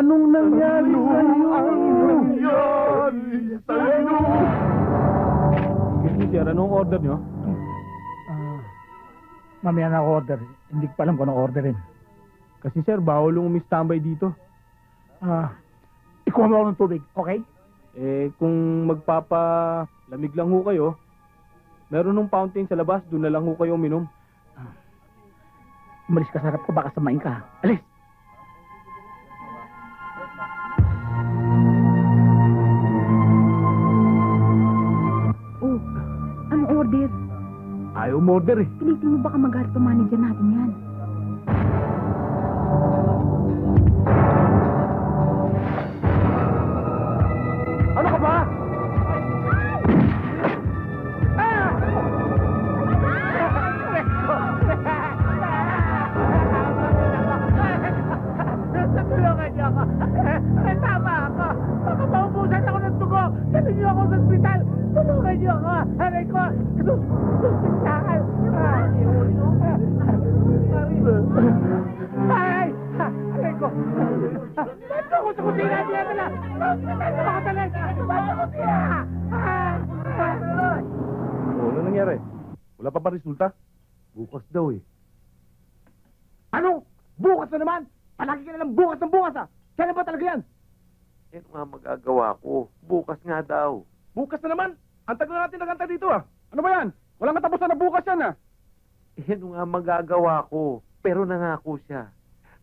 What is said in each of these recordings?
Anong nangyari sa'yo? ang nangyari sa'yo? Excuse me, sir. Anong order nyo? Ah, mamaya na ako order. Hindi ko pa alam kung anong orderin. Kasi sir, bawal yung umistambay dito. Ah, ikuha mo ako ng tubig, okay? Eh, kung magpapalamig lang ho kayo, meron ng fountain sa labas, doon na lang ho kayo uminom. Umalis ka sa harap ko, baka samain ka. Alis! Ano order? Ayaw umorder eh. Pilitin mo baka magalit pa manager natin yan. Ano ka ba? Tulungan niyo ako. Tama ako. Baka maubusan ako ng dugo. Dali niyo ako sa ospital. Tulungan niyo ako. Aray ko. Oh, ano nangyari? Wala pa ba resulta? Bukas daw eh. Ano? Bukas na naman? Palagi ka na lang bukas ng bukas ah! Kailan ba talaga yan? Yan nga magagawa ko. Bukas nga daw. Bukas na naman. Ang tagal na natin nagantay dito ah. Ano ba yan? Walang katapusan na bukas yan ah. Yan nga magagawa ko. Pero nangako siya.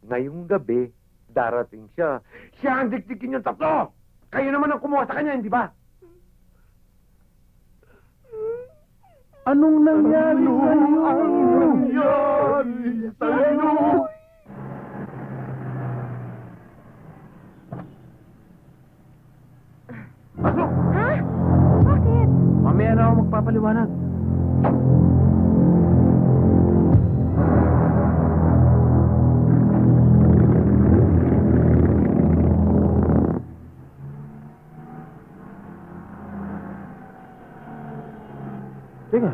Ngayong gabi, darating siya. Siya ang dikdikin yung tatlo! Kayo naman ang kumuha sa kanya, hindi ba? Anong nangyari Ano sa'yo? ang nangyari sa'yo? Pasok! Ha? Bakit? Mamaya na ako magpapaliwanag. Teka,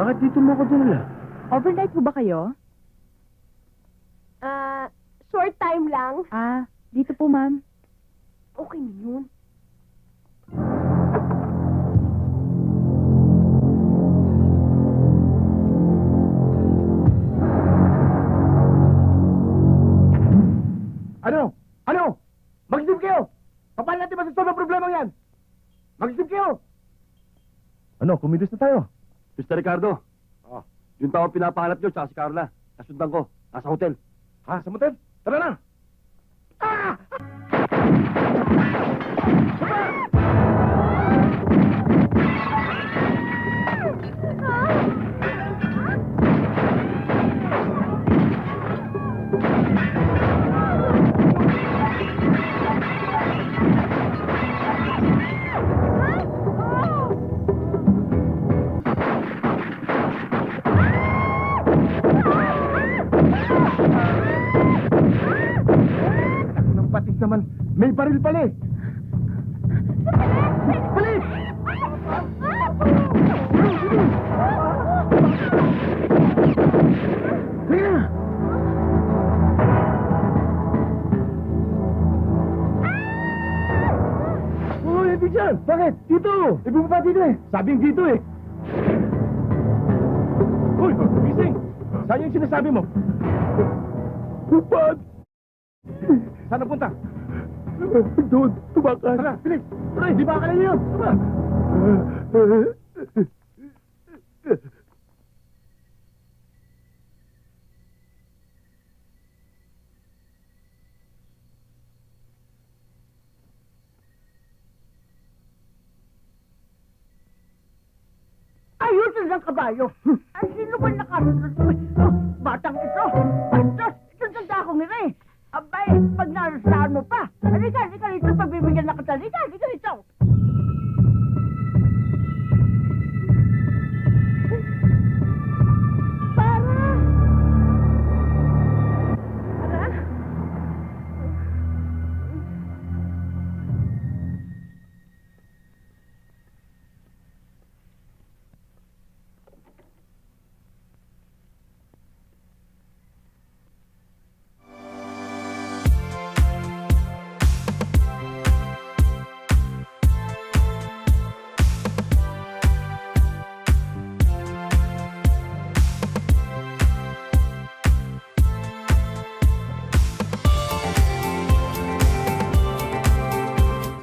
bakit dito mo ako dinala? Overnight po ba kayo? Ah, short time lang. Ah, dito po ma'am. Okay na yun. Ano? Ano? Mag-isip kayo! Paano natin masasolve ang problema yan? Mag-isip kayo! Ano, kumilos na tayo. Mr. Ricardo. Oh, yung tao pinapahanap nyo, tsaka si Carla. Nasundan ko. Nasa hotel. Ha, sa motel? Tara na! Ang patis naman, may baril pala eh! Bilis! Sige na! Oh, dyan. Bakit? Dito. Eh, bumaba dito eh! Sabi yung dito eh. Uy, gising. Saan yung sinasabi mo? Upad. Saan napunta? Doon, tumakas. Tara, bilis. Tara, di ba akala niyo. Ayun na ng kabayo! Ay, sino ba nakasunod mo? Oh, batang ito! pag naarsahan mo pa. Halika, halika rito, pagbibigyan na kita. Halika, halika rito.